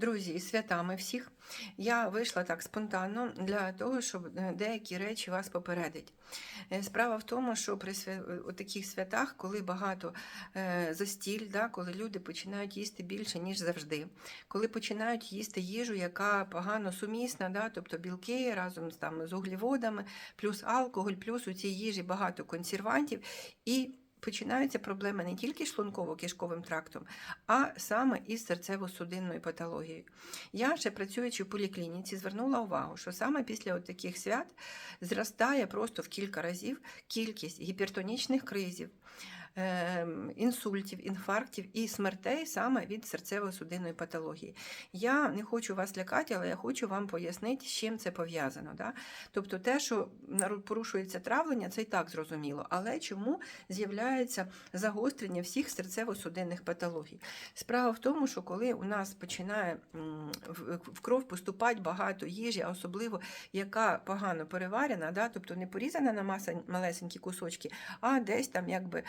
Друзі, із святами всіх. Я вийшла так спонтанно для того, щоб е, деякі речі вас попередить. Е, Справа в тому, що при таких святах, коли багато е, застіль, да, коли люди починають їсти більше, ніж завжди, коли починають їсти їжу, яка погано сумісна, да, тобто білки разом з, там, з углеводами, плюс алкоголь, плюс у цій їжі багато консервантів. І починаються проблеми не тільки з шлунково-кишковим трактом, а саме із серцево-судинною патологією. Я ще працюючи в поліклініці, звернула увагу, що саме після от таких свят зростає просто в кілька разів кількість гіпертонічних кризів. Ем, Інсультів, інфарктів і смертей саме від серцево-судинної патології. Я не хочу вас лякати, але я хочу вам пояснити, з чим це пов'язано. Да? Тобто те, що порушується травлення, це і так зрозуміло. Але чому з'являється загострення всіх серцево-судинних патологій? Справа в тому, що коли у нас починає в кров поступати багато їжі, а особливо яка погано переварена, да? тобто не порізана на маса малесенькі кусочки, а десь там якби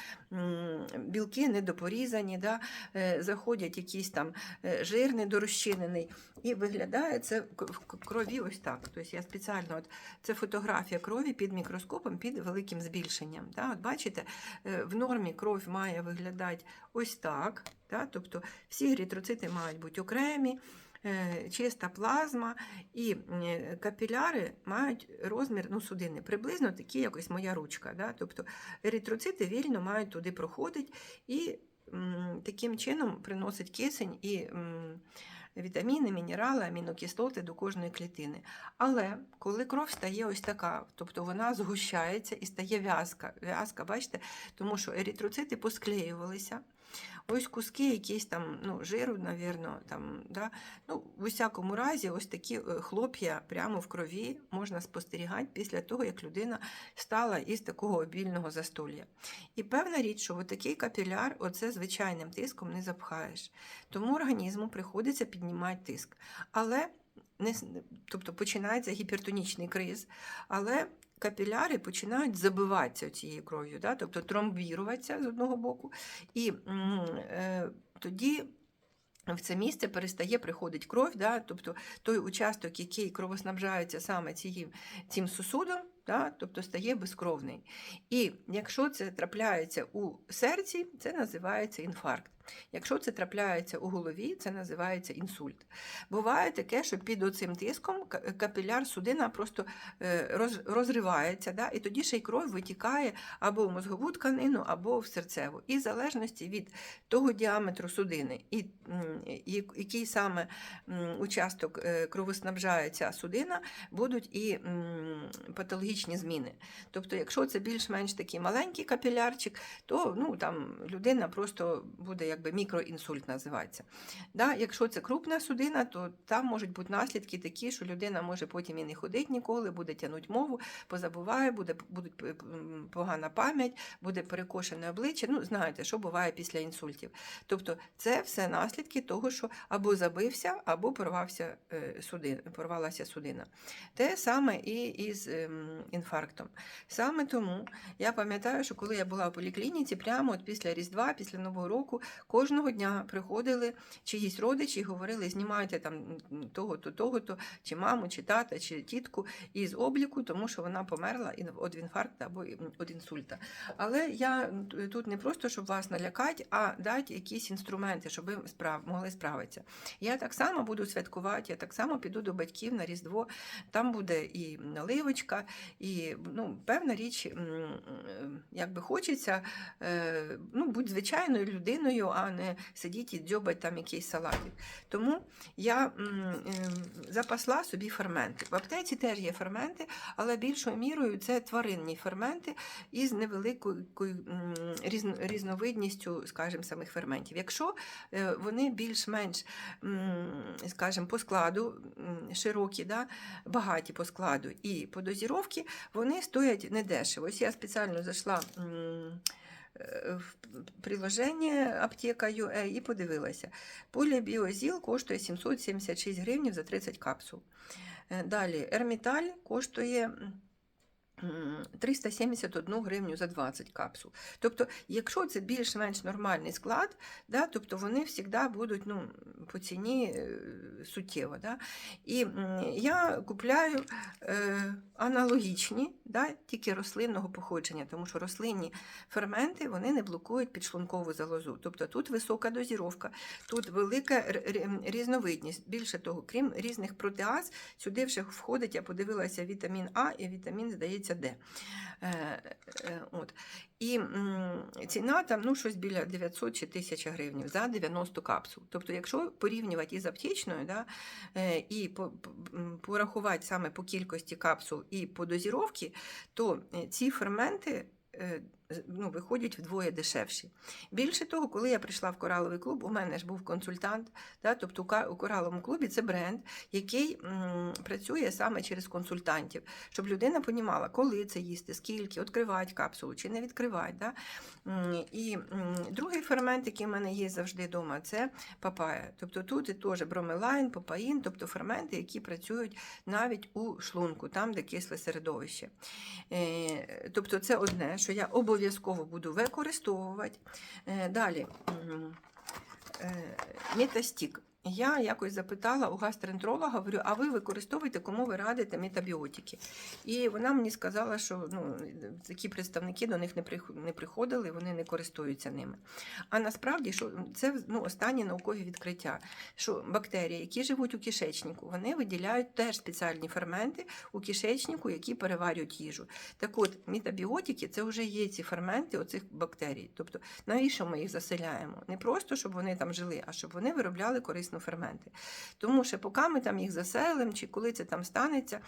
білки недопорізані, да? е, заходять якийсь там е, жир недорозчинений, і виглядає це в крові ось так. Тобто я спеціально от це фотографія крові під мікроскопом, під великим збільшенням. Да? От бачите, е, в нормі кров має виглядати ось так. Да? Тобто всі еритроцити мають бути окремі. Е, Чиста плазма і е, капіляри мають розмір ну, судини, приблизно такі, як ось моя ручка. Да? Тобто еритроцити вільно мають туди проходити і таким чином приносить кисень і вітаміни, мінерали, амінокислоти до кожної клітини. Але коли кров стає ось така, тобто вона згущається і стає в'язка, в'язка, бачите, тому що еритроцити посклеювалися. Ось куски якісь там ну, жиру, навірно, там, да? ну, в усякому разі, ось такі е, хлоп'я прямо в крові можна спостерігати після того, як людина стала із такого обільного застолля. І певна річ, що такий капіляр оце звичайним тиском не запхаєш. Тому організму приходиться піднімати тиск. Але не, тобто починається гіпертонічний криз, але капіляри починають забиватися цією кров'ю, да? тобто тромбіруватися з одного боку. І е, тоді в це місце перестає приходити кров, да? тобто той участок, який кровоснабжається саме цією, цим сосудом, да? тобто стає безкровний. І якщо це трапляється у серці, це називається інфаркт. Якщо це трапляється у голові, це називається інсульт. Буває таке, що під оцим тиском капіляр судина просто е, розривається, да? і тоді ще й кров витікає або в мозгову тканину, або в серцеву. І в залежності від того діаметру судини, і який саме участок е, кровоснабжає ця судина, будуть і патологічні зміни. Тобто, якщо це більш-менш такий маленький капілярчик, то ну, там, людина просто буде якби мікроінсульт називатися. Да? Якщо це крупна судина, то там можуть бути наслідки такі, що людина може потім і не ходить ніколи, буде тягнути мову, позабуває, буде будуть погана пам'ять, буде перекошене обличчя. Ну, знаєте, що буває після інсультів. Тобто, це все наслідки того, що або забився, або порвався е, судина, порвалася судина. Те саме і із ем, інфарктом. Саме тому я пам'ятаю, що коли я була в поліклініці, прямо от після Різдва, після Нового року, кожного дня приходили чиїсь родичі і говорили, знімайте там того-то, того-то, чи маму, чи тата, чи тітку із обліку, тому що вона померла від інфаркту або від інсульта. Але я тут не просто, щоб вас налякати, а дати якісь інструменти, щоб ви справ, могли справитися. Я так само буду святкувати, я так само піду до батьків на Різдво. Там буде і наливочка, і ну, певна річ, м, якби хочеться е, ну, бути звичайною людиною, а не сидіти і дзьобати там якийсь салатик. Тому я ем, запасла собі ферменти. В аптеці теж є ферменти, але більшою мірою це тваринні ферменти із невеликою різновидністю, скажімо, самих ферментів. Якщо е, вони більш-менш, скажімо, по складу широкі, да, багаті по складу і по дозіровці, вони стоять недешево. Ось я спеціально зайшла. Е, В приложення аптека UA і подивилася. Полібіозіл коштує 776 гривень за 30 капсул. Е, Далі Ерміталь коштує 371 гривню за 20 капсул. Тобто, якщо це більш-менш нормальний склад, да, тобто вони завжди будуть ну, по ціні е, суттєво. Да? І я купляю е, аналогічні, да, тільки рослинного походження, тому що рослинні ферменти вони не блокують підшлункову залозу. Тобто тут висока дозіровка, тут велика різновидність. Більше того, крім різних протеаз, сюди вже входить, я подивилася, вітамін А і вітамін, здається, Д. Е, е, от. І ціна там ну, щось біля 900 чи 1000 гривень за 90 капсул. Тобто, якщо порівнювати із аптечною, да, е, і по, по- порахувати саме по кількості капсул і по дозіровці, то е, ці ферменти е, ну, виходять вдвоє дешевші. Більше того, коли я прийшла в кораловий клуб, у мене ж був консультант, да, тобто у кораловому клубі це бренд, який м, працює саме через консультантів, щоб людина понімала, коли це їсти, скільки, відкривати капсулу чи не відкривати. Да? І м, другий фермент, який в мене є завжди вдома, це папая. Тобто тут теж бромелайн, папаїн, тобто ферменти, які працюють навіть у шлунку, там, де кисле середовище. Е, Тобто це одне, що я обов'язково буду використовувати. Е, Далі. е, Метастік. Я якось запитала у гастроентеролога, говорю, а ви використовуєте, кому ви радите метабіотики? І вона мені сказала, що ну, такі представники до них не прих- не приходили, вони не користуються ними. А насправді, що це ну, останні наукові відкриття, що бактерії, які живуть у кишечнику, вони виділяють теж спеціальні ферменти у кишечнику, які переварюють їжу. Так от, метабіотики це вже є ці ферменти оцих бактерій. Тобто, навіщо ми їх заселяємо? Не просто, щоб вони там жили, а щоб вони виробляли корисно ферменти. Тому що поки ми там їх заселимо, чи коли це там станеться,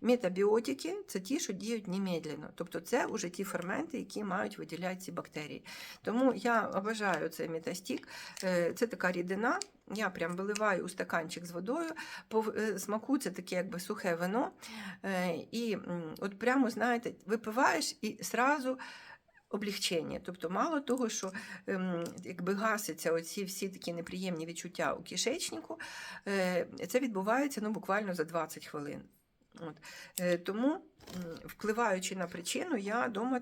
метабіотики це ті, що діють немедленно. Тобто це вже ті ферменти, які мають виділяти ці бактерії. Тому я обожаю цей метастік. Е, Це така рідина. Я прям виливаю у стаканчик з водою. По е, смаку це таке якби сухе вино. Е, І от прямо, знаєте, випиваєш і сразу облегчення. Тобто, мало того, що ем, якби гаситься оці всі такі неприємні відчуття у кишечнику, е, це відбувається ну, буквально за 20 хвилин. От. Е, Тому, впливаючи на причину, я вдома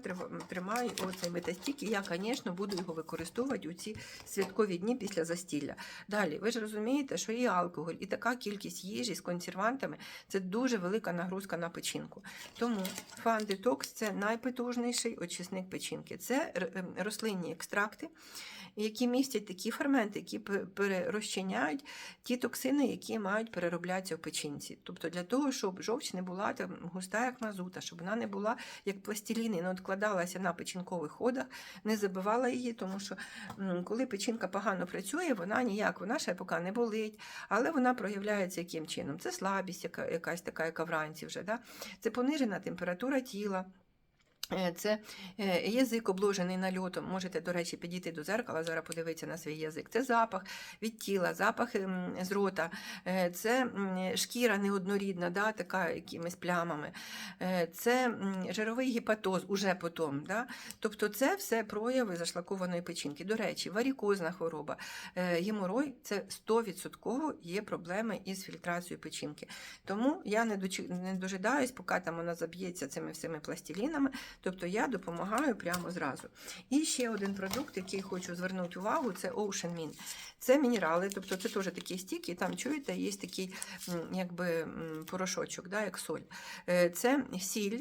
тримаю оцей метастік, і я, звісно, буду його використовувати у ці святкові дні після застілля. Далі, ви ж розумієте, що і алкоголь, і така кількість їжі з консервантами це дуже велика нагрузка на печінку. Тому фан детокс це найпотужніший очисник печінки. Це рослинні екстракти, які містять такі ферменти, які пе- перерозчиняють ті токсини, які мають перероблятися в печінці. Тобто для того, щоб жовч не була там густа, як мазута, щоб вона не була як пластилін і не відкладалася на печінкових ходах, не забивала її, тому що коли печінка погано працює, вона ніяк, вона ще поки не болить, але вона проявляється яким чином? Це слабість, яка, якась така, яка вранці вже. Да? Це понижена температура тіла. Е, Це е, язик обложений нальотом. Можете, до речі, підійти до зеркала, зараз подивитися на свій язик. Це запах від тіла, запах ем, з рота, Е, це шкіра неоднорідна, да, така якимись плямами. Це жировий гепатоз уже потім. Да? Тобто це все прояви зашлакованої печінки. До речі, варікозна хвороба, геморой це 100% є проблеми із фільтрацією печінки. Тому я не дожидаюсь, поки там вона заб'ється цими всіми пластилінами. Тобто я допомагаю прямо зразу. І ще один продукт, який хочу звернути увагу, це Ocean Min. Це мінерали, тобто це теж такі стіки, там чуєте, є такий якби порошочок, да, як соль. Е, Це сіль.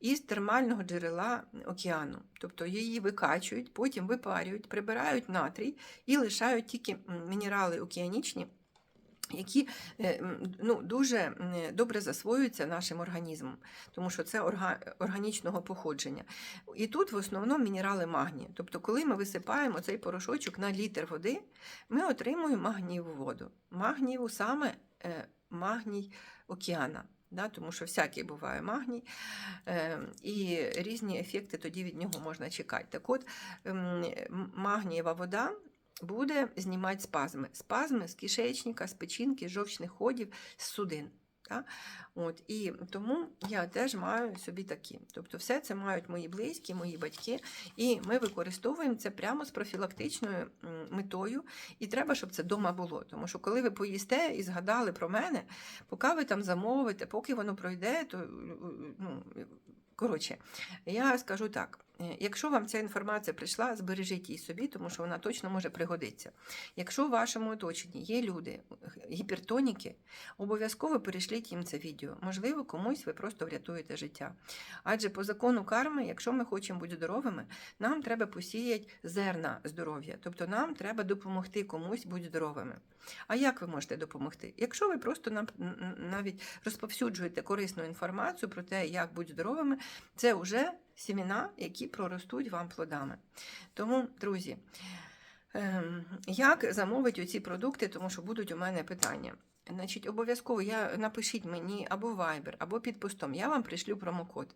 Із термального джерела океану. Тобто її викачують, потім випарюють, прибирають натрій і лишають тільки мінерали океанічні, які е, ну, дуже добре засвоюються нашим організмом, тому що це орга- органічного походження. І тут в основному мінерали магнію. Тобто, коли ми висипаємо цей порошочок на літр води, ми отримуємо магнієву воду. Магнієву саме е, магній океана. Да, тому що всякий буває магній, е, і різні ефекти тоді від нього можна чекати. Так от, магнієва вода буде знімати спазми. Спазми з кишечника, з печінки, з жовчних ходів, з судин. Да? От, і тому я теж маю собі такі. Тобто, все це мають мої близькі, мої батьки, і ми використовуємо це прямо з профілактичною метою. І треба, щоб це вдома було. Тому що коли ви поїсте і згадали про мене, поки ви там замовите, поки воно пройде, то ну, коротше, я скажу так: Якщо вам ця інформація прийшла, збережіть її собі, тому що вона точно може пригодитися. Якщо в вашому оточенні є люди, гіпертоніки, обов'язково перешліть їм це відео. Можливо, комусь ви просто врятуєте життя. Адже по закону карми, якщо ми хочемо бути здоровими, нам треба посіяти зерна здоров'я. Тобто нам треба допомогти комусь бути здоровими. А як ви можете допомогти? Якщо ви просто нап- н- н- навіть розповсюджуєте корисну інформацію про те, як бути здоровими, це вже сімена, які проростуть вам плодами. Тому, друзі, ем, як замовити ці продукти, тому що будуть у мене питання. Значить, обов'язково я напишіть мені або Viber, або під постом. Я вам пришлю промокод.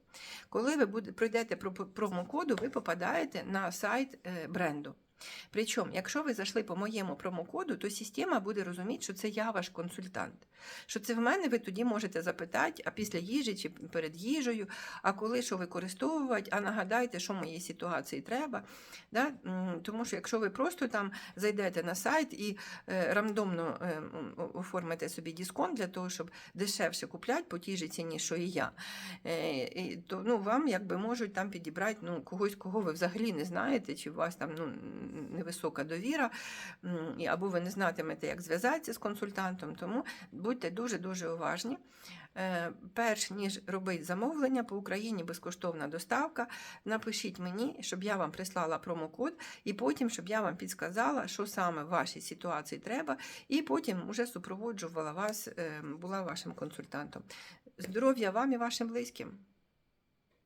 Коли ви буде, пройдете про промокоду, ви попадаєте на сайт е, бренду. Причому, якщо ви зайшли по моєму промокоду, то система буде розуміти, що це я ваш консультант. Що це в мене ви тоді можете запитати, а після їжі чи перед їжею, а коли що використовувати, а нагадайте, що моїй ситуації треба. Да? Тому що якщо ви просто там зайдете на сайт і е, рандомно е, оформите собі дисконт для того, щоб дешевше купляти по тій же ціні, що і я, е, то ну, вам якби можуть там підібрати ну, когось, кого ви взагалі не знаєте, чи у вас там ну, невисока довіра, або ви не знатимете, як зв'язатися з консультантом. Тому будьте дуже-дуже уважні. Е, Перш ніж робити замовлення по Україні безкоштовна доставка, напишіть мені, щоб я вам прислала промокод, і потім, щоб я вам підсказала, що саме в вашій ситуації треба, і потім вже супроводжувала вас, е, була вашим консультантом. Здоров'я вам і вашим близьким!